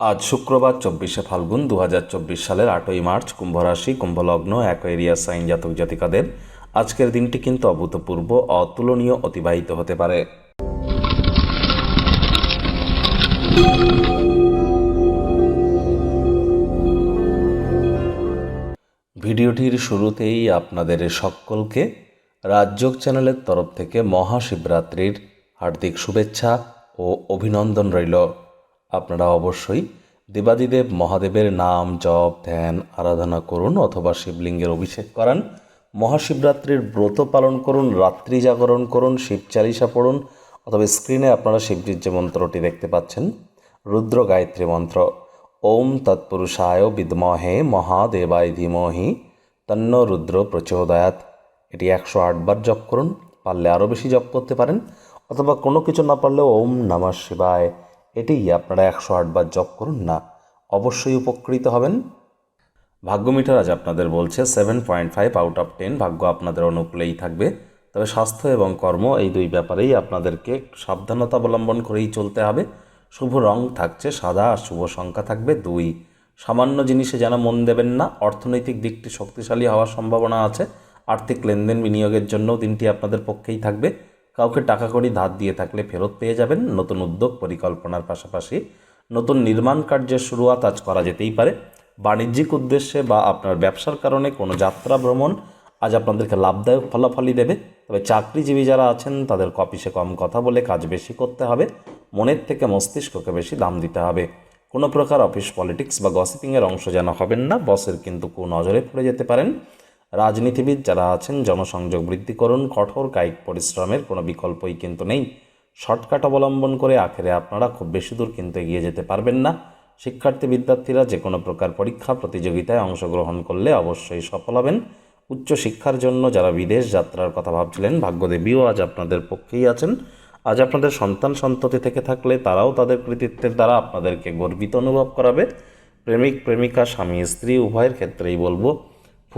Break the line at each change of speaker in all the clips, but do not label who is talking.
আজ শুক্রবার, চব্বিশে ফাল্গুন দু হাজার চব্বিশ সালের আটই মার্চ, কুম্ভরাশি, কুম্ভলগ্ন, অ্যাকোয়েরিয়া সাইন জাতক জাতিকাদের আজকের দিনটি কিন্তু অভূতপূর্ব, অতুলনীয়, অতিবাহিত হতে পারে। ভিডিওটির শুরুতেই আপনাদের সকলকে রাজযোগ চ্যানেলের তরফ থেকে মহাশিবরাত্রির হার্দিক শুভেচ্ছা ও অভিনন্দন রইল। আপনারা অবশ্যই দেবাদিদেব মহাদেবের নাম জপ, ধ্যান, আরাধনা করুন অথবা শিবলিঙ্গের অভিষেক করান। মহাশিবরাত্রির ব্রত পালন করুন, রাত্রি জাগরণ করুন, শিব চালিসা পড়ুন, অথবা স্ক্রিনে আপনারা শিবজির যে মন্ত্রটি দেখতে পাচ্ছেন, রুদ্র গায়ত্রী মন্ত্র। ওম তৎপুরুষায় বিদ্মহে মহাদেবায় ধীমহি, তন্ন রুদ্র প্রচোদয়াত এটি একশো আটবার জপ করুন, পারলে আরও বেশি জপ করতে পারেন, অথবা কোনো কিছু না পারলে ওম নমঃ শিবায় এটি আপনারা একশো আটবার জপ করুন না, অবশ্যই উপকৃত হবেন। ভাগ্য মিটার আজ আপনাদের বলছে seven point five out of ten ভাগ্য আপনাদের অনুকূলেই থাকবে। তবে স্বাস্থ্য এবং কর্ম এই দুই ব্যাপারেই আপনাদেরকে সাবধানতা অবলম্বন করেই চলতে হবে। শুভ রং থাকছে সাদা, আর শুভ সংখ্যা থাকবে দুই। সামান্য জিনিসে যেন মন দেবেন না, অর্থনৈতিক দিকটি শক্তিশালী হওয়ার সম্ভাবনা আছে। আর্থিক লেনদেন বিনিয়োগের জন্যও দিনটি আপনাদের পক্ষেই থাকবে। কাউকে টাকা কড়ি ধার দিয়ে থাকলে ফেরত পেয়ে যাবেন নতুন উদ্যোগ পরিকল্পনার পাশাপাশি নতুন নির্মাণ কার্যের শুরুয়াত আজ করা যেতেই পারে। বাণিজ্যিক উদ্দেশ্যে বা আপনার ব্যবসার কারণে কোনো যাত্রা ভ্রমণ আজ আপনাদেরকে লাভদায়ক ফলাফলই দেবে। তবে চাকরিজীবী যারা আছেন, তাদের অফিসে কম কথা বলে কাজ বেশি করতে হবে। মনের থেকে মস্তিষ্ককে বেশি দাম দিতে হবে। কোনো প্রকার অফিস পলিটিক্স বা গসিপিংয়ের অংশ যেন হবেন না, বসের কিন্তু নজরে পড়ে যেতে পারেন। রাজনীতিবিদ যারা আছেন, জনসংযোগ বৃদ্ধি করুন, কঠোর কায়িক পরিশ্রমের কোনো বিকল্পই কিন্তু নেই। শর্টকাট অবলম্বন করে আখেরে আপনারা খুব বেশি দূর কিন্তু এগিয়ে যেতে পারবেন না। শিক্ষার্থী বিদ্যার্থীরা যে কোনো প্রকার পরীক্ষা, প্রতিযোগিতায় অংশগ্রহণ করলে অবশ্যই সফল হবেন। উচ্চ শিক্ষার জন্য যারা বিদেশ যাত্রার কথা ভাবছিলেন, ভাগ্যদেবীও আজ আপনাদের পক্ষেই আছেন। আজ আপনাদের সন্তান সন্ততি থেকে থাকলে তারাও তাদের কৃতিত্বের দ্বারা আপনাদেরকে গর্বিত অনুভব করাবে। প্রেমিক, প্রেমিকা, স্বামী, স্ত্রী, উভয়ের ক্ষেত্রেই বলব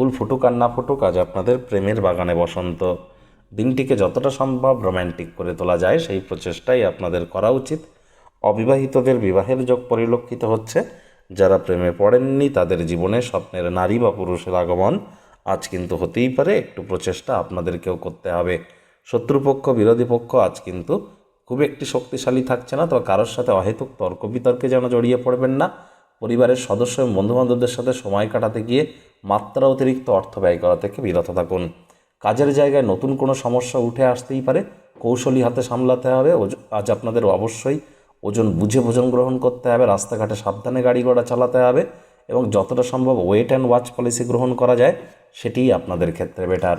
ফুল ফুটুক আর না ফুটুক, আজ আপনাদের প্রেমের বাগানে বসন্ত। দিনটিকে যতটা সম্ভব রোম্যান্টিক করে তোলা যায়, সেই প্রচেষ্টাই আপনাদের করা উচিত। অবিবাহিতদের বিবাহের যোগ পরিলক্ষিত হচ্ছে। যারা প্রেমে পড়েননি, তাদের জীবনে স্বপ্নের নারী বা পুরুষের আগমন আজ কিন্তু হতেই পারে, একটু প্রচেষ্টা আপনাদেরকেও করতে হবে। শত্রুপক্ষ, বিরোধী পক্ষ আজ কিন্তু খুব একটি শক্তিশালী থাকছে না তবে কারোর সাথে অহেতুক তর্ক বিতর্কে যেন জড়িয়ে পড়বেন না। পরিবারের সদস্য এবং বন্ধুবান্ধবদের সাথে সময় কাটাতে গিয়ে মাত্রা অতিরিক্ত অর্থ ব্যয় করা থেকে বিরত থাকুন। কাজের জায়গায় নতুন কোনো সমস্যা উঠে আসতেই পারে। কৌশলী হাতে সামলাতে হবে। আজ আপনাদের অবশ্যই ওজন বুঝে ভোজন গ্রহণ করতে হবে। রাস্তাঘাটে সাবধানে গাড়ি ঘোড়া চালাতে হবে এবং যতটা সম্ভব ওয়েট অ্যান্ড ওয়াচ পলিসি গ্রহণ করা যায়, সেটিই আপনাদের ক্ষেত্রে বেটার।